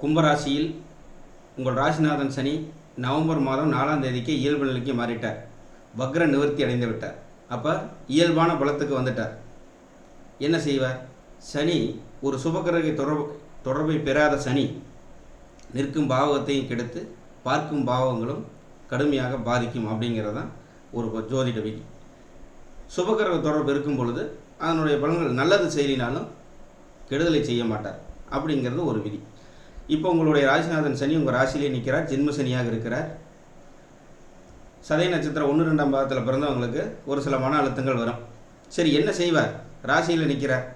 கும்பராசியில் உங்கள் ராசிநாதன் சனி நவம்பர் மாதம் நாலாம் தேதிக்கு இயல்பு நிலைக்கு மாறிட்டார். வக்ர நிவர்த்தி அடைந்து விட்டார். அப்போ இயல்பான பலத்துக்கு வந்துட்டார். என்ன செய்வார்? சனி ஒரு சுபகிரக தொடர்பு தொடர்பை பெறாத சனி நிற்கும் பாவகத்தையும் கெடுத்து பார்க்கும் பாவங்களும் கடுமையாக பாதிக்கும் அப்படிங்கிறது தான் ஒரு ஜோதிட விதி. சுபகிரக தொடர்பு இருக்கும் பொழுது அதனுடைய பலன்கள் நல்லது செய்யலினாலும் கெடுதலை செய்ய மாட்டார். அப்படிங்கிறது ஒரு விதி. இப்போ உங்களுடைய ராசிநாதன் சனி உங்கள் ராசியிலே நிற்கிறார் ஜென்ம சனியாக இருக்கிறார். சதய நட்சத்திரம் ஒன்று ரெண்டாம் பாகத்தில் பிறந்தவங்களுக்கு ஒரு சில மன அழுத்தங்கள் வரும். சரி என்ன செய்வார்? ராசியில் நிற்கிறார்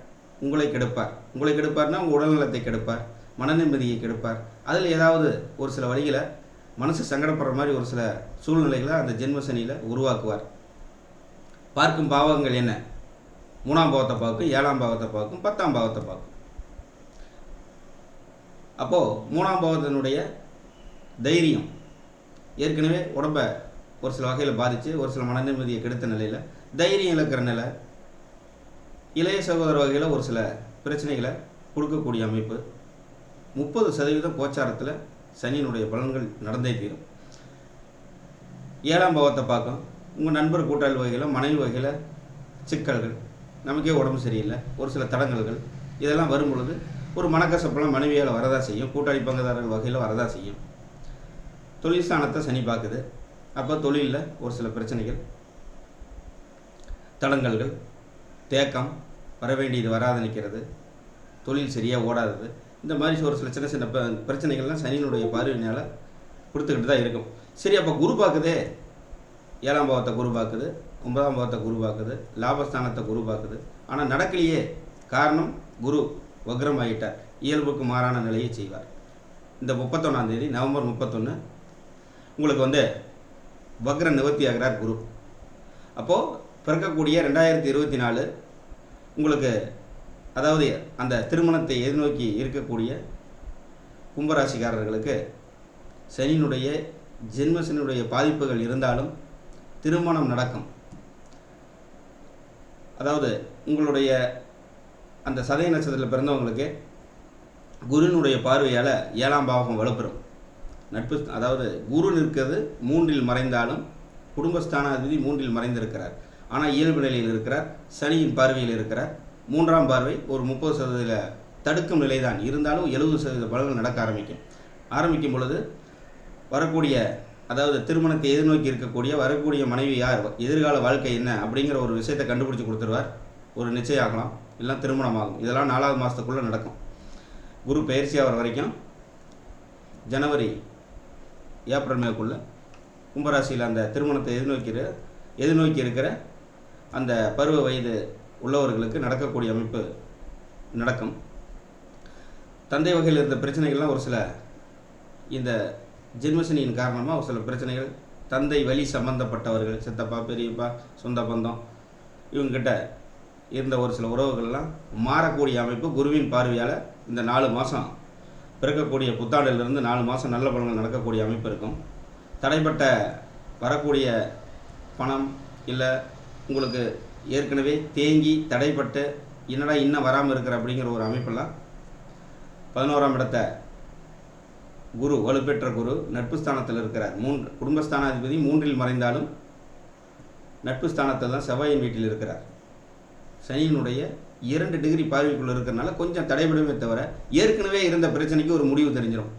உங்களை கெடுப்பார். உங்களை கெடுப்பார்னா உங்கள் உடல்நலத்தை கெடுப்பார். மன நிம்மதியை கெடுப்பார். அதில் ஏதாவது ஒரு சில வழிகளை மனசு சங்கடப்படுற மாதிரி ஒரு சில சூழ்நிலைகளை அந்த ஜென்ம சனியில் உருவாக்குவார். பார்க்கும் பாவங்கள் என்ன? மூணாம் பாவத்தை பார்க்கும் ஏழாம் பாவத்தை பார்க்கும் பத்தாம் பாவத்தை பார்க்கும். அப்போது மூணாம் பாவத்தினுடைய தைரியம். ஏற்கனவே உடம்பை ஒரு சில வகையில் பாதித்து ஒரு சில மன நிம்மதியை கெடுத்த நிலையில் தைரியம் இழக்கிற நிலை இளைய சகோதர வகையில் ஒரு சில பிரச்சனைகளை கொடுக்கக்கூடிய அமைப்பு. முப்பது சதவீதம் கோச்சாரத்தில் சனியினுடைய பலன்கள் நடந்தே தீரும். ஏழாம் பாவத்தை பார்க்கும் உங்கள் நண்பர் கூட்டாளி வகையில் மனைவி வகையில் சிக்கல்கள் நமக்கே உடம்பு சரியில்லை ஒரு சில தடங்கல்கள் இதெல்லாம் வரும் பொழுது ஒரு மனக்கசப்பெல்லாம் மனைவியால் வரதா செய்யும். கூட்டாளி பங்குதாரர்கள் வகையில் வரதா செய்யும். தொழில் ஸ்தானத்தை சனி பார்க்குது. அப்போ தொழிலில் ஒரு சில பிரச்சனைகள். தடங்கல்கள். தேக்கம். வர வேண்டியது வராது நிற்கிறது தொழில் சரியாக ஓடாதது. இந்த மாதிரி ஒரு சில சின்ன சின்ன பிரச்சனைகள்லாம் சனியினுடைய பார்வையினால் கொடுத்துக்கிட்டு தான் இருக்கும். சரி அப்போ குரு பார்க்குதே. ஏழாம் பாவத்தை குரு பார்க்குது. ஒன்பதாம் பாவத்தை குரு பார்க்குது. லாபஸ்தானத்தை குரு பார்க்குது. ஆனால் நடக்கலையே. காரணம் குரு. வக்ரமாயிட்டார். இயல்புக்கு மாறான நிலையை செய்வார். இந்த முப்பத்தொன்னாந்தேதி நவம்பர் முப்பத்தொன்று உங்களுக்கு வந்து வக்ர நிவர்த்தி ஆகிறார் குரு. அப்போது பிறக்கக்கூடிய ரெண்டாயிரத்தி இருபத்தி நாலு உங்களுக்கு அதாவது அந்த திருமணத்தை எதிர்நோக்கி இருக்கக்கூடிய கும்பராசிக்காரர்களுக்கு சனியினுடைய ஜென்மசனியுடைய பாதிப்புகள் இருந்தாலும் திருமணம் நடக்கும். அதாவது உங்களுடைய அந்த சதய நட்சத்திரத்தில் பிறந்தவங்களுக்கு குருவினுடைய பார்வையால் ஏழாம் பாவகம் வலுப்பெறும். நட்பு அதாவது குரு நிற்கிறது மூன்றில் மறைந்தாலும் குடும்பஸ்தானாதிபதி மூன்றில் மறைந்திருக்கிறார். ஆனால் இயல்பு நிலையில் இருக்கிறார் சனியின் பார்வையில் இருக்கிறார். மூன்றாம் பார்வை ஒரு முப்பது சதவீத தடுக்கும் நிலைதான். இருந்தாலும் எழுபது சதவீத பலன்கள் நடக்க ஆரம்பிக்கும். ஆரம்பிக்கும் பொழுது வரக்கூடிய அதாவது திருமணத்தை எதிர்நோக்கி இருக்கக்கூடிய வரக்கூடிய மனைவி யார்? எதிர்கால வாழ்க்கை என்ன? அப்படிங்கிற ஒரு விஷயத்தை கண்டுபிடிச்சி கொடுத்துருவார். ஒரு நிச்சயம் ஆகலாம். இல்லை திருமணம் ஆகும் இதெல்லாம் நாலாவது மாதத்துக்குள்ளே நடக்கும். குரு பயிற்சி ஆகிற வரைக்கும் ஜனவரி ஏப்ரல் மேக்குள்ளே கும்பராசியில் அந்த திருமணத்தை எதிர்நோக்கிற எதிர்நோக்கி இருக்கிற அந்த பருவ வயது உள்ளவர்களுக்கு நடக்கக்கூடிய அமைப்பு நடக்கும். தந்தை வகையில் இருந்த பிரச்சனைகள்லாம் ஒரு சில இந்த ஜென்மசனியின் காரணமாக ஒரு சில பிரச்சனைகள் தந்தை வழி சம்பந்தப்பட்டவர்கள் சித்தப்பா பெரியப்பா சொந்த பந்தம் இவங்ககிட்ட இருந்த ஒரு சில உறவுகள்லாம் மாறக்கூடிய அமைப்பு குருவின் பார்வையால் இந்த நாலு மாதம் பிறக்கக்கூடிய புத்தாண்டிலிருந்து நாலு மாதம் நல்ல பலன்கள் நடக்கக்கூடிய அமைப்பு இருக்கும். தடைப்பட்ட வரக்கூடிய பணம் இல்லை உங்களுக்கு ஏற்கனவே தேங்கி தடைப்பட்டு என்னடா இன்னும் வராமல் இருக்கிற அப்படிங்கிற ஒரு அமைப்பெல்லாம் பதினோராம் இடத்த குரு வலுப்பெற்ற குரு நட்பு ஸ்தானத்தில் இருக்கிறார். மூன்று குடும்பஸ்தானாதிபதி மூன்றில் மறைந்தாலும் நட்பு ஸ்தானத்தில் தான் செவ்வாயின் வீட்டில் இருக்கிறார். சனியினுடைய இரண்டு டிகிரி பார்வைக்குள்ளே இருக்கிறனால கொஞ்சம் தடைபடுமே தவிர ஏற்கனவே இருந்த பிரச்சனைக்கு ஒரு முடிவு தெரிஞ்சிடும்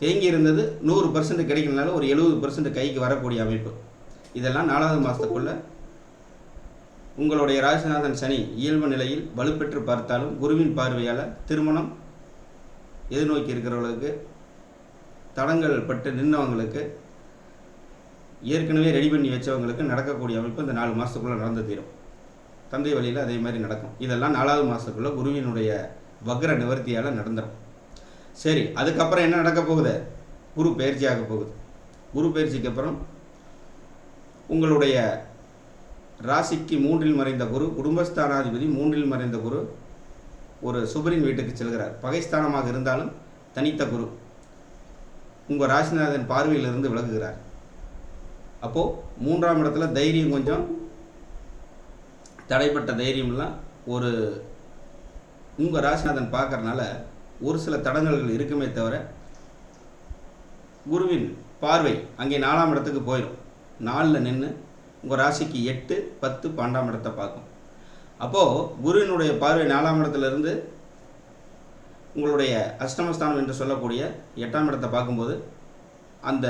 தேங்கி இருந்தது நூறு பர்சன்ட் கிடைக்கிறனால ஒரு எழுபது பர்சன்ட் கைக்கு வரக்கூடிய அமைப்பு. இதெல்லாம் நாலாவது மாதத்துக்குள்ள உங்களுடைய ராஜநாதன் சனி இயல்பு நிலையில் வலுப்பெற்று பார்த்தாலும் குருவின் பார்வையால் திருமணம் எதிர்நோக்கி இருக்கிறவங்களுக்கு தடங்கள் பட்டு நின்றவங்களுக்கு ஏற்கனவே ரெடி பண்ணி வச்சவங்களுக்கு நடக்கக்கூடிய அமைப்பு இந்த நாலு மாதத்துக்குள்ளே நடந்து தீரும். தந்தை வழியில் அதே மாதிரி நடக்கும். இதெல்லாம் நாலாவது மாதத்துக்குள்ளே குருவினுடைய வக்ர நிவர்த்தியால் நடந்துடும் சரி அதுக்கப்புறம் என்ன நடக்க போகுது? குரு பயிற்சியாக போகுது. குரு பயிற்சிக்கு அப்புறம் உங்களுடைய ராசிக்கு மூன்றில் மறைந்த குரு குடும்பஸ்தானாதிபதி மூன்றில் மறைந்த குரு ஒரு சுபரின் வீட்டுக்கு செல்கிறார். பகைஸ்தானமாக இருந்தாலும் தனித்த குரு உங்கள் ராசிநாதன் பார்வையிலிருந்து விலகுகிறார். அப்போது மூன்றாம் இடத்துல தைரியம் கொஞ்சம் தடைப்பட்ட தைரியம்லாம் ஒரு உங்கள் ராசிநாதன் பார்க்கறனால ஒரு சில தடங்கல்கள் இருக்குமே தவிர குருவின் பார்வை அங்கே நாலாம் இடத்துக்கு போயிடும் நாலில் நின்று உங்கள் ராசிக்கு எட்டு பத்து பன்னெண்டாம் இடத்தை பார்க்கும். அப்போது குருவினுடைய பார்வை நாலாம் இடத்துலேருந்து உங்களுடைய அஷ்டமஸ்தானம் என்று சொல்லக்கூடிய எட்டாம் இடத்தை பார்க்கும்போது அந்த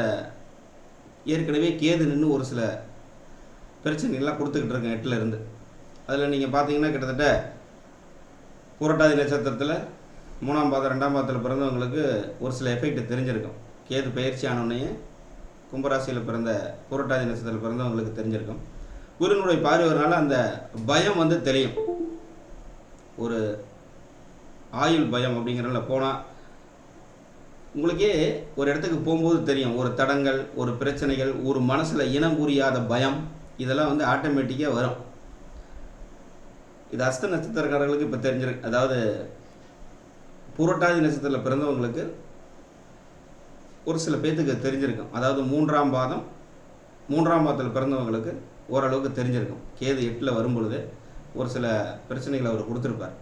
ஏற்கனவே கேது நின்று ஒரு சில பிரச்சனைகள்லாம் கொடுத்துக்கிட்டு இருக்கேன் எட்டில் இருந்து. அதில் நீங்கள் பார்த்தீங்கன்னா கிட்டத்தட்ட புரட்டாதி நட்சத்திரத்தில் மூணாம் பாதம் ரெண்டாம் பாதத்தில் பிறந்தவங்களுக்கு ஒரு சில எஃபெக்ட் தெரிஞ்சிருக்கும். கேது பயிற்சி ஆனோடனே கும்பராசியில் பிறந்த புரட்டாதி நட்சத்திரத்தில் பிறந்தவங்களுக்கு தெரிஞ்சிருக்கும். குருனுடைய பார்வையினால அந்த பயம் வந்து தெரியும் ஒரு ஆயுள் பயம் அப்படிங்கிறதுல போனால் உங்களுக்கே ஒரு இடத்துக்கு போகும்போது தெரியும். ஒரு தடங்கள் ஒரு பிரச்சனைகள் ஒரு மனசில் இனம் புரியாத பயம் இதெல்லாம் வந்து ஆட்டோமேட்டிக்காக வரும். இது அஸ்த நட்சத்திரக்காரர்களுக்கு இப்போ தெரிஞ்சிருக்கு அதாவது புரட்டாதி நட்சத்திரத்தில் பிறந்தவங்களுக்கு ஒரு சில பேர்த்துக்கு தெரிஞ்சிருக்கும். அதாவது மூன்றாம் பாதம் மூன்றாம் பாதத்தில் பிறந்தவங்களுக்கு ஓரளவுக்கு தெரிஞ்சிருக்கும். கேது எட்டில் வரும்பொழுது ஒரு சில பிரச்சனைகளை அவர் கொடுத்துருப்பார்.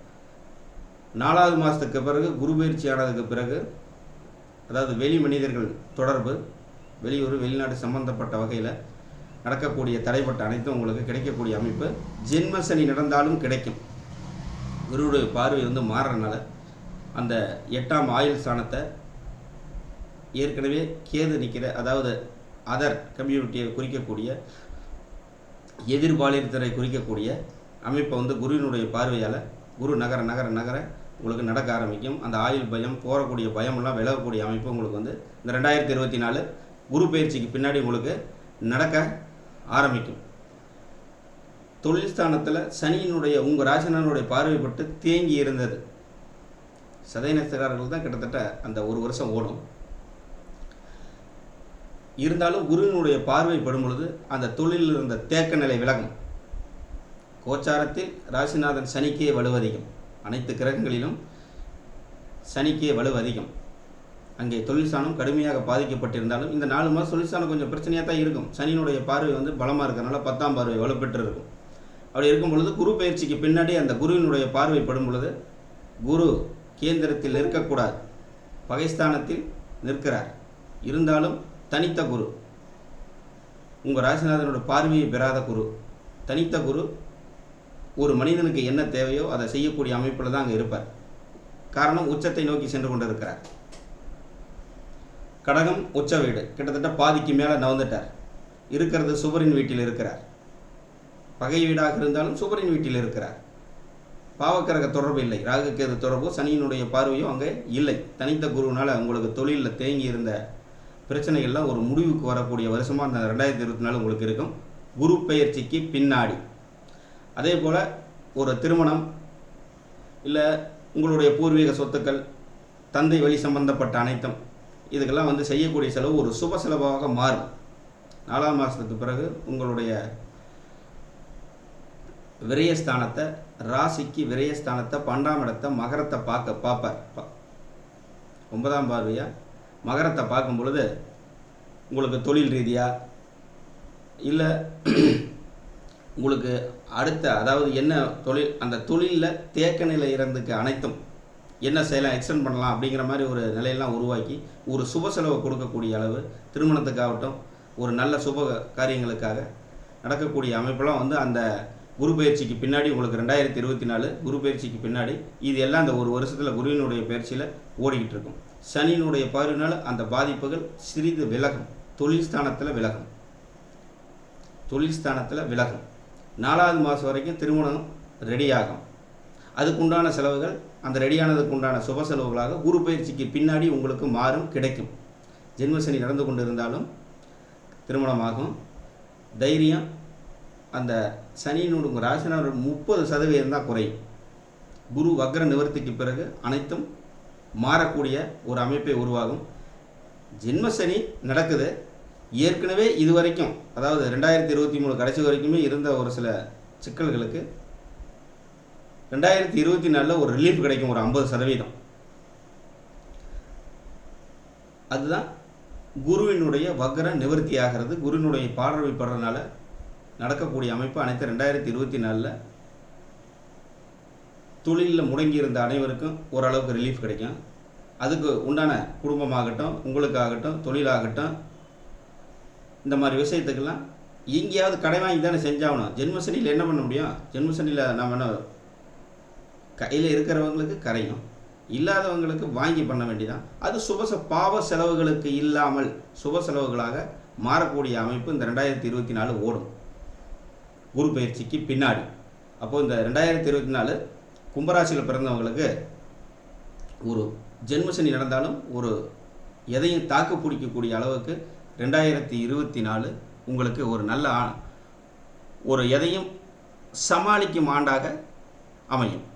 நாலாவது மாதத்துக்கு பிறகு குரு பயிற்சி ஆனதுக்கு பிறகு அதாவது வெளி மனிதர்கள் தொடர்பு வெளியூர் வெளிநாடு சம்பந்தப்பட்ட வகையில் நடக்கக்கூடிய தடைப்பட்ட அனைத்தும் உங்களுக்கு கிடைக்கக்கூடிய அமைப்பு. ஜென்ம சனி நடந்தாலும் கிடைக்கும். குருவுடைய பார்வை வந்து மாறுறதுனால அந்த எட்டாம் ஆயுள் ஸ்தானத்தை ஏற்கனவே கேது நிற்கிற அதாவது அதர் கம்யூனிட்டியை குறிக்கக்கூடிய எதிர்பாலினத்தரை குறிக்கக்கூடிய அமைப்பை வந்து குருவினுடைய பார்வையால் குரு நகர நகர நகர உங்களுக்கு நடக்க ஆரம்பிக்கும். அந்த ஆயுள் பயம் போகக்கூடிய பயமெல்லாம் விலகக்கூடிய அமைப்பு உங்களுக்கு வந்து இந்த ரெண்டாயிரத்தி இருபத்தி நாலு குரு பயிற்சிக்கு பின்னாடி உங்களுக்கு நடக்க ஆரம்பிக்கும். தொழில் ஸ்தானத்தில் சனியினுடைய உங்கள் ராசினனுடைய பார்வைப்பட்டு தேங்கி இருந்தது. சதய தான் கிட்டத்தட்ட அந்த ஒரு வருஷம் ஓடும். இருந்தாலும் குருவினுடைய பார்வைப்படும் பொழுது அந்த தொழிலில் இருந்த தேக்க நிலை விலகும். கோச்சாரத்தில் ராசிநாதன் சனிக்கே வலு அதிகம் அனைத்து கிரகங்களிலும் சனிக்கே வலு அதிகம் அங்கே தொழில் கடுமையாக பாதிக்கப்பட்டிருந்தாலும் இந்த நாலு மாதம் தொழில் கொஞ்சம் பிரச்சனையாக தான் இருக்கும். சனியினுடைய பார்வை வந்து பலமாக இருக்கிறனால பத்தாம் பார்வை வலுப்பெற்று இருக்கும் அப்படி இருக்கும் பொழுது குரு பயிற்சிக்கு பின்னாடி அந்த குருவினுடைய பார்வை படும் பொழுது குரு கேந்திரத்தில் நிற்கக்கூடாது. பகைஸ்தானத்தில் நிற்கிறார். இருந்தாலும் தனித்த குரு உங்கள் ராசிநாதனோட பார்வையை பெறாத குரு தனித்த குரு ஒரு மனிதனுக்கு என்ன தேவையோ அதை செய்யக்கூடிய அமைப்பில் தான் அங்கே இருப்பார். காரணம் உச்சத்தை நோக்கி சென்று கொண்டு இருக்கிறார் கடகம் உச்ச வீடு. கிட்டத்தட்ட பாதிக்கு மேலே நவந்துட்டார். இருக்கிறது சுவரின் வீட்டில் இருக்கிறார். பகை வீடாக இருந்தாலும் சுவரின் வீட்டில் இருக்கிறார். பாவக்கிரக தொடர்பு இல்லை. ராகுக்கேது தொடர்பு சனியினுடைய பார்வையும் அங்கே இல்லை. தனித்த குருவினால் உங்களுக்கு தொழிலில் தேங்கி இருந்த பிரச்சனைகள்லாம் ஒரு முடிவுக்கு வரக்கூடிய வருஷமாக அந்த ரெண்டாயிரத்தி இருபத்தி நாலு உங்களுக்கு இருக்கும். குரு பெயர்ச்சிக்கு பின்னாடி. அதே போல் ஒரு திருமணம் இல்லை உங்களுடைய பூர்வீக சொத்துக்கள் தந்தை வழி சம்பந்தப்பட்ட அனைத்தும் இதுக்கெல்லாம் வந்து செய்யக்கூடிய செலவு ஒரு சுப செலவாக மாறும். நாலாம் மாதத்துக்கு பிறகு உங்களுடைய விரயஸ்தானத்தை ராசிக்கு விரயஸ்தானத்தை பன்னெண்டாம் இடத்தை மகரத்தை பார்க்க பார்ப்பார். ஒன்பதாம் பார்வையாக மகரத்தை பார்க்கும் பொழுது உங்களுக்கு தொழில் ரீதியாக இல்லை உங்களுக்கு அடுத்த அதாவது என்ன தொழில் அந்த தொழிலில் தேக்க நிலை இறந்துக்கு அனைத்தும் என்ன செய்யலாம் எக்ஸ்டெண்ட் பண்ணலாம் அப்படிங்கிற மாதிரி ஒரு நிலையெல்லாம் உருவாக்கி ஒரு சுப செலவை கொடுக்கக்கூடிய அளவு திருமணத்துக்காகட்டும் ஒரு நல்ல சுப காரியங்களுக்காக நடக்கக்கூடிய அமைப்பெல்லாம் வந்து அந்த குரு பயிற்சிக்கு பின்னாடி உங்களுக்கு ரெண்டாயிரத்தி இருபத்தி நாலு குரு பயிற்சிக்கு பின்னாடி இது எல்லாம் அந்த ஒரு வருஷத்தில் குருவினுடைய பயிற்சியில் ஓடிக்கிட்டு இருக்கும். சனியினுடைய பார்வையினால் அந்த பாதிப்புகள் சிறிது விலகும். தொழில் ஸ்தானத்தில் விலகும். தொழில் ஸ்தானத்தில் விலகும். நாலாவது மாதம் வரைக்கும் திருமணம் ரெடியாகும் அதுக்குண்டான செலவுகள் அந்த ரெடியானதுக்கு உண்டான சுப செலவுகளாக குரு பயிற்சிக்கு பின்னாடி உங்களுக்கு மாறும் கிடைக்கும். ஜென்மசனி நடந்து கொண்டு இருந்தாலும் திருமணமாகும். தைரியம் அந்த சனியினுடைய உங்கள் முப்பது சதவீதம் தான் குறையும். குரு வக்ர நிவர்த்திக்கு பிறகு அனைத்தும் மாறக்கூடிய ஒரு அமைப்பை உருவாகும். ஜென்மசனி நடக்குது. ஏற்கனவே இது வரைக்கும் அதாவது ரெண்டாயிரத்தி இருபத்தி மூணு கடைசி வரைக்குமே இருந்த ஒரு சில சிக்கல்களுக்கு ரெண்டாயிரத்தி இருபத்தி நாலில் ஒரு ரிலீஃப் கிடைக்கும் ஒரு ஐம்பது சதவீதம். அதுதான் குருவினுடைய வக்ர நிவர்த்தி ஆகிறது. குருவினுடைய பார்வை படுறதுனால நடக்கக்கூடிய அமைப்பு அனைத்து ரெண்டாயிரத்தி இருபத்தி நாலில் தொழிலில் முடங்கி இருந்த அனைவருக்கும் ஓரளவுக்கு ரிலீஃப் கிடைக்கும். அதுக்கு உண்டான குடும்பமாகட்டும் உங்களுக்காகட்டும் தொழிலாகட்டும் இந்த மாதிரி விஷயத்துக்கெல்லாம் எங்கேயாவது கடை வாங்கி தானே செஞ்சாகணும். ஜென்மசனியில் என்ன பண்ண முடியும்? ஜென்மசனியில் நம்ம என்ன கையில் இருக்கிறவங்களுக்கு கரையும். இல்லாதவங்களுக்கு வாங்கி பண்ண வேண்டிதான். அது சுபச பாவ செலவுகளுக்கு இல்லாமல் சுப செலவுகளாக மாறக்கூடிய அமைப்பு இந்த ரெண்டாயிரத்தி இருபத்தி நாலு ஓடும். குரு பயிற்சிக்கு பின்னாடி. அப்போது இந்த ரெண்டாயிரத்தி இருபத்தி நாலு கும்பராசியில் பிறந்தவங்களுக்கு ஒரு ஜென்மசனி நடந்தாலும் ஒரு எதையும் தாக்கு பிடிக்கக்கூடிய அளவுக்கு ரெண்டாயிரத்தி இருபத்தி நாலு உங்களுக்கு ஒரு நல்ல ஆ- ஒரு எதையும் சமாளிக்கும் ஆண்டாக அமையும்.